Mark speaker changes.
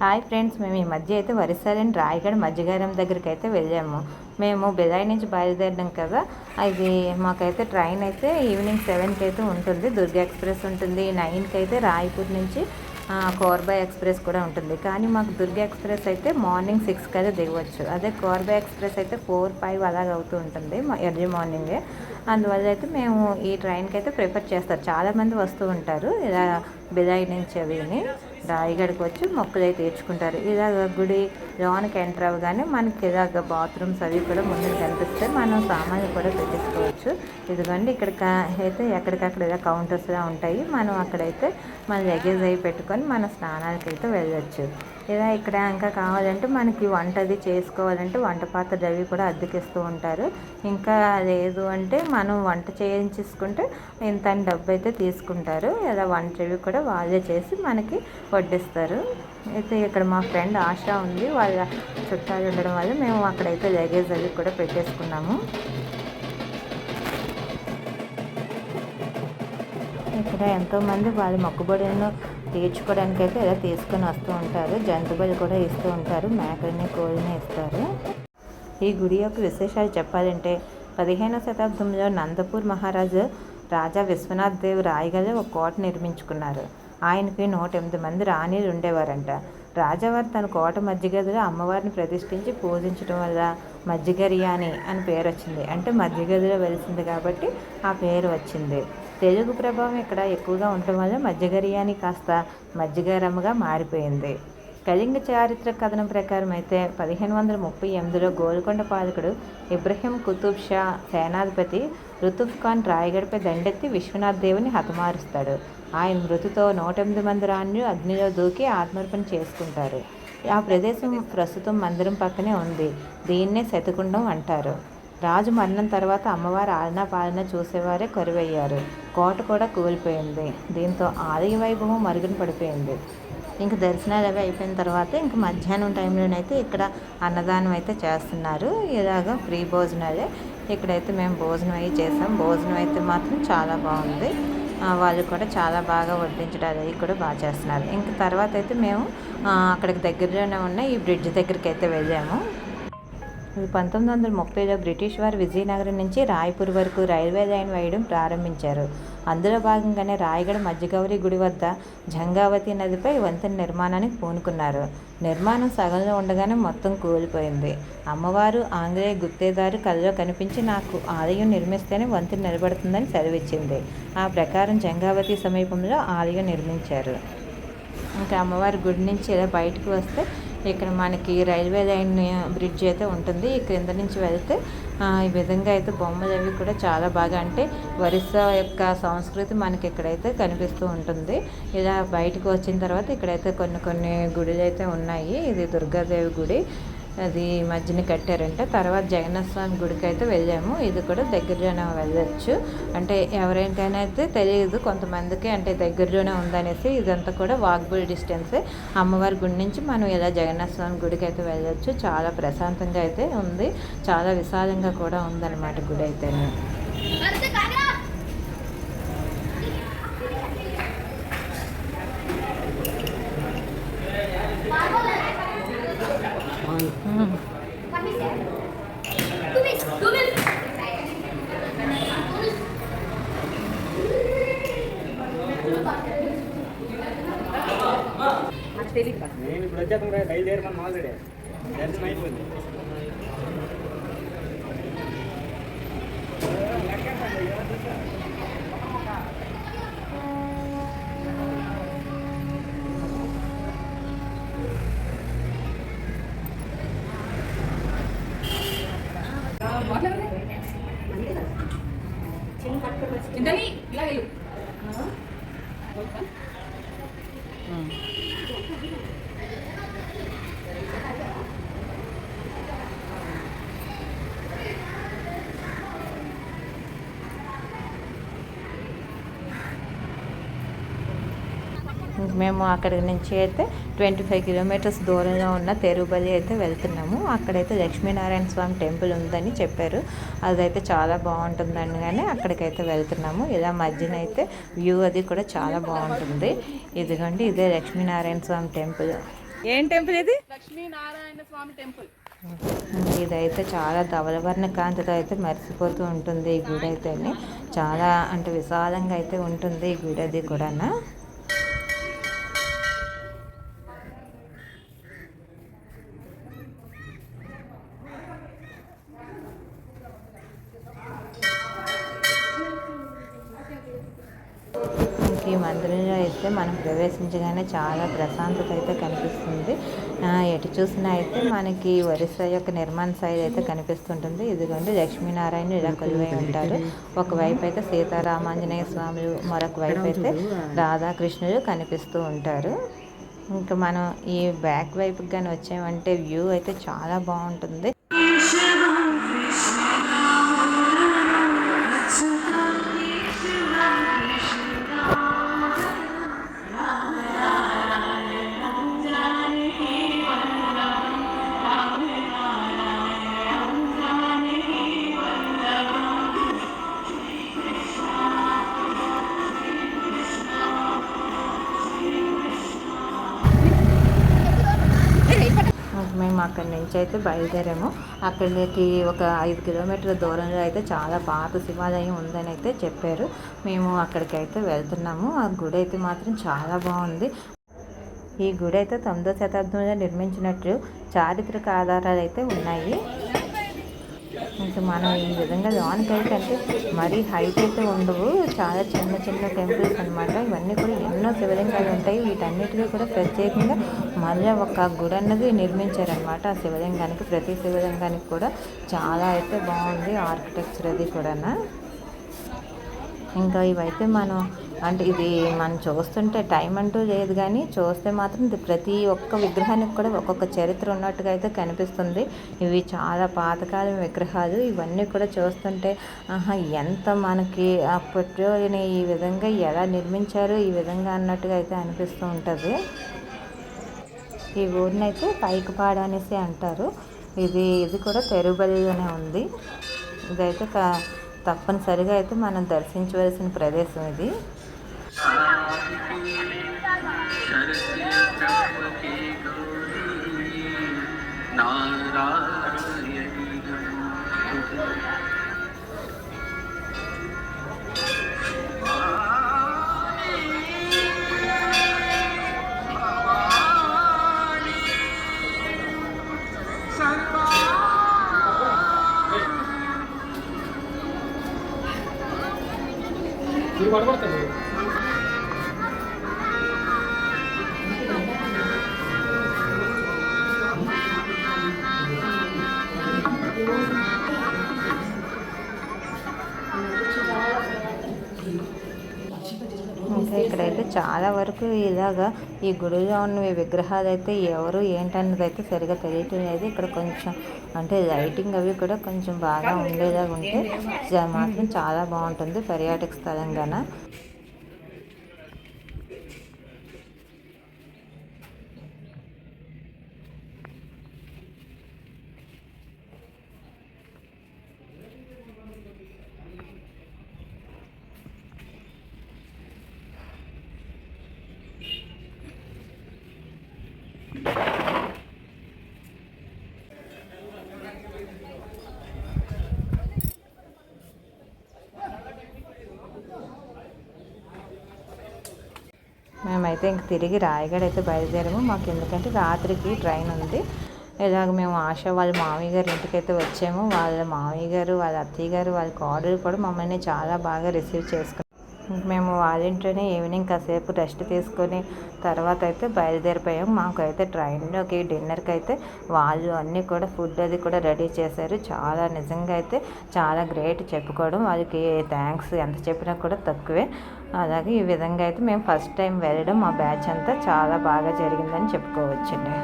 Speaker 1: Hi friends మేము ఈ మధ్య అయితే వరిసాలని రాయగడ మధ్యగారం దగ్గరికి అయితే వెళ్ళాము. మేము బెదాయి నుంచి బయలుదేరినాం కదా అది మాకైతే ట్రైన్ అయితే ఈవినింగ్ సెవెన్కి అయితే ఉంటుంది దుర్గా ఎక్స్ప్రెస్ ఉంటుంది నైన్కి అయితే రాయపూర్ నుంచి కోర్బా ఎక్స్ప్రెస్ కూడా ఉంటుంది. కానీ మాకు దుర్గా ఎక్స్ప్రెస్ అయితే మార్నింగ్ సిక్స్కి అయితే దిగవచ్చు. అదే కోర్బా ఎక్స్ప్రెస్ అయితే ఫోర్ ఫైవ్ అలాగ అవుతూ ఉంటుంది ఎర్లీ మార్నింగే. అందువల్ల అయితే మేము ఈ ట్రైన్కి అయితే ప్రిఫర్ చేస్తారు. చాలామంది వస్తూ ఉంటారు ఇలా బిదాయి నుంచి అవిని. రాయిగడికి వచ్చి మొక్కులు అయితే తీర్చుకుంటారు. ఇలాగ గుడి లోనికి ఎంటర్ అవ్వగానే మనకి ఇలాగ బాత్రూమ్స్ అవి కూడా ముందు కనిపిస్తే మనం సామాన్లు కూడా పెట్టేసుకోవచ్చు. ఇదిగోండి ఇక్కడ అయితే ఎక్కడికక్కడ ఇలా కౌంటర్స్లా ఉంటాయి. మనం అక్కడైతే మన లగేజ్ అవి పెట్టుకొని మన స్నానానికి అయితే వెళ్ళొచ్చు. ఇలా ఇక్కడ ఇంకా కావాలంటే మనకి వంట అది చేసుకోవాలంటే వంట పాత్ర అవి కూడా అద్దెకిస్తూ ఉంటారు. ఇంకా లేదు అంటే మనం వంట చేయించేసుకుంటే ఇంత డబ్బు అయితే తీసుకుంటారు. ఇలా వంట అవి కూడా వాళ్ళే చేసి మనకి వడ్డిస్తారు. అయితే ఇక్కడ మా ఫ్రెండ్ ఆశ ఉంది. వాళ్ళ చుట్టాలు ఉండడం వల్ల మేము అక్కడైతే లగేజ్ అవి కూడా పెట్టేసుకున్నాము. ఇక్కడ ఎంతోమంది వాళ్ళ మొక్కుబడులను తీర్చుకోవడానికి అయితే ఇలా తీసుకొని వస్తూ ఉంటారు. జంతుబలి కూడా ఇస్తూ ఉంటారు. మేకల్ని కోళ్ళని ఇస్తారు. ఈ గుడి యొక్క విశేషాలు చెప్పాలంటే పదిహేనవ శతాబ్దంలో నందపూర్ మహారాజు రాజా విశ్వనాథ్ దేవ్ రాయగల ఒక కోట నిర్మించుకున్నారు. ఆయనకి నూట ఎనిమిది మంది రాణీలు ఉండేవారంట. రాజావారు తన కోట మధ్యగదిలో అమ్మవారిని ప్రతిష్ఠించి పూజించడం వల్ల మధ్యగరియాని అని పేరు వచ్చింది అంటే మధ్యగదిలో వెలిసింది కాబట్టి ఆ పేరు వచ్చింది. తెలుగు ప్రభావం ఇక్కడ ఎక్కువగా ఉండటం వల్ల మధ్యగరియాని కాస్త మధ్యగరముగా మారిపోయింది. కళింగ చారిత్ర కథనం ప్రకారం అయితే పదిహేను వందల ముప్పై ఎనిమిదిలో గోల్కొండ పాలకుడు ఇబ్రహీం కుతుబ్ షా సేనాధిపతి రుతుఫ్ ఖాన్ రాయగడపై దండెత్తి విశ్వనాథ్ దేవుని హతమారుస్తాడు. ఆయన మృతితో నూట ఎనిమిది మంది రాణులు అగ్నిలో దూకి ఆత్మర్పణ చేసుకుంటారు. ఆ ప్రదేశం ప్రస్తుతం మందిరం పక్కనే ఉంది. దీన్నే శతకుండం అంటారు. రాజు మరణం తర్వాత అమ్మవారి ఆలన పాలన చూసేవారే కరువయ్యారు. కోట కూడా కూలిపోయింది. దీంతో ఆలయ వైభవం మరుగున పడిపోయింది. ఇంక దర్శనాలు అవి అయిపోయిన తర్వాత ఇంక మధ్యాహ్నం టైంలోనైతే ఇక్కడ అన్నదానం అయితే చేస్తున్నారు. ఇలాగ ఫ్రీ భోజనాలే. ఇక్కడైతే మేము భోజనం అవి చేసాం. భోజనం అయితే మాత్రం చాలా బాగుంది. వాళ్ళు కూడా చాలా బాగా వడ్డించడాలు అవి కూడా బాగా చేస్తున్నారు. ఇంక తర్వాత అయితే మేము అక్కడికి దగ్గరలోనే ఉన్న ఈ బ్రిడ్జ్ దగ్గరికి అయితే వెళ్ళాము. పంతొమ్మిది వందల ముప్పైలో బ్రిటిష్ వారు విజయనగరం నుంచి రాయ్పూర్ వరకు రైల్వే లైన్ వేయడం ప్రారంభించారు. అందులో భాగంగానే రాయగడ మధ్యగౌరి గుడి వద్ద జంగావతి నదిపై వంతెన నిర్మాణానికి పూనుకున్నారు. నిర్మాణం సగంలో ఉండగానే మొత్తం కూలిపోయింది. అమ్మవారు ఆంగ్లేయ గుత్తేదారు కళ్ళలో కనిపించి నాకు ఆలయం నిర్మిస్తేనే వంతెన నిలబడుతుందని సెలవిచ్చింది. ఆ ప్రకారం జంగావతి సమీపంలో ఆలయం నిర్మించారు. ఇంకా అమ్మవారి గుడి నుంచి ఇలా బయటకు వస్తే ఇక్కడ మనకి రైల్వే లైన్ బ్రిడ్జ్ అయితే ఉంటుంది. ఈ క్రింద నుంచి వెళ్తే ఈ విధంగా అయితే బొమ్మలు అవి కూడా చాలా బాగా అంటే ఒరిస్సా యొక్క సంస్కృతి మనకి ఇక్కడైతే కనిపిస్తూ ఉంటుంది. ఇలా బయటకు వచ్చిన తర్వాత ఇక్కడైతే కొన్ని కొన్ని గుడులు అయితే ఉన్నాయి. ఇది దుర్గాదేవి గుడి. అది మధ్యన కట్టారంట. తర్వాత జగన్నాథ స్వామి గుడికి అయితే వెళ్ళాము. ఇది కూడా దగ్గరలోనే వెళ్ళొచ్చు. అంటే ఎవరికైనా అయితే తెలియదు కొంతమందికి అంటే దగ్గరలోనే ఉందనేసి ఇదంతా కూడా వాక్బుల్ డిస్టెన్సే. అమ్మవారి గుడి నుంచి మనం ఇలా జగన్నాథ స్వామి గుడికి అయితే వెళ్ళొచ్చు. చాలా ప్రశాంతంగా అయితే ఉంది. చాలా విశాలంగా కూడా ఉందన్నమాట గుడి అయితే
Speaker 2: నేను ఇప్పుడు వచ్చాక బయలుదేరమని ఆల్రెడీ. దర్శనం అయిపోయింది.
Speaker 3: 嗯。
Speaker 1: మేము అక్కడి నుంచి అయితే ట్వంటీ ఫైవ్ కిలోమీటర్స్ దూరంలో ఉన్న తెరుబలి అయితే వెళ్తున్నాము. అక్కడైతే లక్ష్మీనారాయణ స్వామి టెంపుల్ ఉందని చెప్పారు. అదైతే చాలా బాగుంటుందని కానీ అక్కడికైతే వెళ్తున్నాము. ఇలా మధ్యన అయితే వ్యూ అది కూడా చాలా బాగుంటుంది. ఇదిగోండి ఇదే లక్ష్మీనారాయణ స్వామి టెంపుల్. ఏం టెంపుల్ ఇది?
Speaker 3: లక్ష్మీనారాయణ స్వామి టెంపుల్.
Speaker 1: ఇదైతే చాలా ధవలవర్ణ కాంతితో అయితే మెరిసిపోతూ ఉంటుంది ఈ గుడి అయితే చాలా అంటే విశాలంగా అయితే ఉంటుంది ఈ గుడి అది కూడా ఈ మందిరంలో అయితే మనం ప్రవేశించగానే చాలా ప్రశాంతత అయితే కనిపిస్తుంది. ఎటు చూసినా అయితే మనకి ఒరిస్సా యొక్క నిర్మాణ శైలి అయితే కనిపిస్తుంటుంది. ఇదిగోండి లక్ష్మీనారాయణ ఇలా కొలువై ఉంటారు. ఒకవైపు అయితే సీతారామాంజనేయ స్వాములు మరొక వైపు అయితే రాధాకృష్ణులు కనిపిస్తూ ఉంటారు. ఇంకా మనం ఈ బ్యాక్ వైపుకి కానీ వచ్చామంటే వ్యూ అయితే చాలా బాగుంటుంది. మేము అక్కడి నుంచి అయితే బయలుదేరాము. అక్కడికి ఒక ఐదు కిలోమీటర్ల దూరంలో అయితే చాలా పాత శివాలయం ఉందని అయితే చెప్పారు. మేము అక్కడికి అయితే వెళ్తున్నాము. ఆ గుడి అయితే మాత్రం చాలా బాగుంది. ఈ గుడి అయితే తొమ్మిదో శతాబ్దంలో నిర్మించినట్లు చారిత్రక ఆధారాలు అయితే ఉన్నాయి. ఇంకా మనం ఈ విధంగా లోనికి అయితే మరీ హైట్ అయితే ఉండవు. చాలా చిన్న చిన్న టెంపుల్స్ అన్నమాట. ఇవన్నీ కూడా ఎన్నో శివలింగాలు ఉంటాయి. వీటన్నిటికీ కూడా ప్రత్యేకంగా మళ్ళీ ఒక గుడి అన్నది నిర్మించారనమాట ఆ శివలింగానికి. ప్రతి శివలింగానికి కూడా చాలా అయితే బాగుంది ఆర్కిటెక్చర్ అది కూడా ఇంకా ఇవైతే మనం అంటే ఇది మనం చూస్తుంటే టైం అంటూ లేదు కానీ చూస్తే మాత్రం ఇది ప్రతి ఒక్క విగ్రహానికి కూడా ఒక్కొక్క చరిత్ర ఉన్నట్టుగా అయితే కనిపిస్తుంది. ఇవి చాలా పాతకాలం విగ్రహాలు. ఇవన్నీ కూడా చూస్తుంటే ఆహా ఎంత మనకి అప్పట్లో ఈ విధంగా ఎలా నిర్మించారు ఈ విధంగా అన్నట్టుగా అయితే అనిపిస్తూ ఉంటుంది. ఈ ఊరినైతే పైకిపాడు అనేసి అంటారు. ఇది ఇది కూడా తెరుబలిలోనే ఉంది. ఇదైతే క- తప్పనిసరిగా అయితే మనం దర్శించవలసిన ప్రదేశం ఇది.
Speaker 2: మీరు
Speaker 1: చాలా వరకు ఇలాగా ఈ గుడిలో ఉన్న ఈ విగ్రహాలు అయితే ఎవరు ఏంటన్నది అయితే సరిగా తెలియటం లేదు ఇక్కడ కొంచెం అంటే లైటింగ్ అవి కూడా కొంచెం బాగా ఉండేలాగా ఉంటే మాత్రం చాలా బాగుంటుంది పర్యాటక స్థలంగాన. మేమైతే ఇంక తిరిగి రాయగడ అయితే బయలుదేరాము. మాకు ఎందుకంటే రాత్రికి ట్రైన్ ఉంది. ఇలాగ మేము ఆశ వాళ్ళ మామయ్య గారి ఇంటికైతే వచ్చాము. వాళ్ళ మామయ్య గారు వాళ్ళ అత్తయ్య గారు వాళ్ళ కోడలు కూడా మమ్మల్ని చాలా బాగా రిసీవ్ చేసుకున్నారు. మేము వాళ్ళ ఇంట్లోనే ఈవినింగ్ కాసేపు రెస్ట్ తీసుకొని తర్వాత అయితే బయలుదేరిపోయాం. మాకైతే ట్రైన్లోకి డిన్నర్కి అయితే వాళ్ళు అన్నీ కూడా ఫుడ్ అది కూడా రెడీ చేశారు. చాలా నిజంగా అయితే చాలా గ్రేట్ చెప్పుకోవడం. వాళ్ళకి థ్యాంక్స్ ఎంత చెప్పినా కూడా తక్కువే. అలాగే ఈ విధంగా అయితే మేము ఫస్ట్ టైం వెళ్ళడం. మా బ్యాచ్ అంతా చాలా బాగా జరిగిందని చెప్పుకోవచ్చండి.